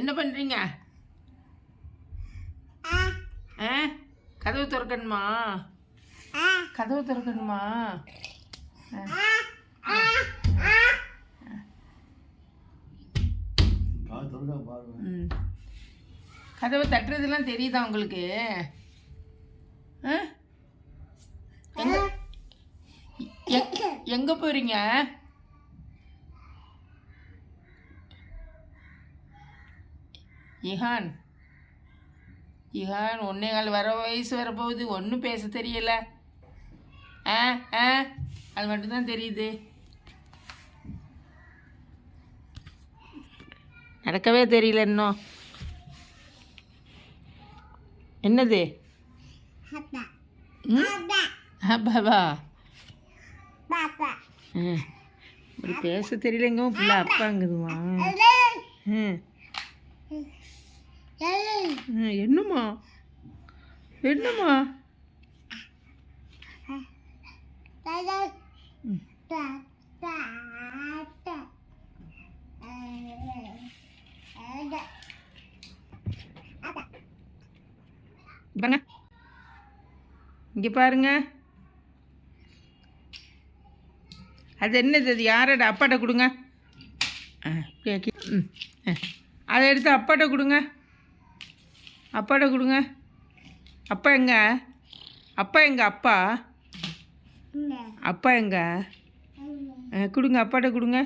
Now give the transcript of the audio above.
என்ன பண்ணுறீங்க ஆ. கதவு திறக்கணுமா? கதவு திறக்கணுமா? கதவை தட்டுறதுலாம் தெரியுதா உங்களுக்கு? ஆ? எங்க எ- எங்க போறீங்க இஹான். இஹான் ஒன்னே கால் வர வயசு வரப்போகுது. ஒன்றும் பேச தெரியல. ஆ ஆ. அது மட்டும்தான் தெரியுது. நடக்கவே தெரியல இன்னும். என்னது? அப்பாவா. இப்படி பேச தெரியலங்க பிள்ளை அப்பாங்குதுமா. ம், என்னம்மா? என்னம்மா? பாருங்க. இங்கே பாருங்க. அது என்னது? அது யாரோட? அப்பாட்ட கொடுங்க. ம் ஆ. அதை எடுத்து அப்பாட்ட கொடுங்க. அப்பாட்ட கொடுங்க. அப்பா எங்க? அப்பா எங்க? அப்பா? அப்பா எங்க? கொடுங்க அப்பாட்ட கொடுங்க.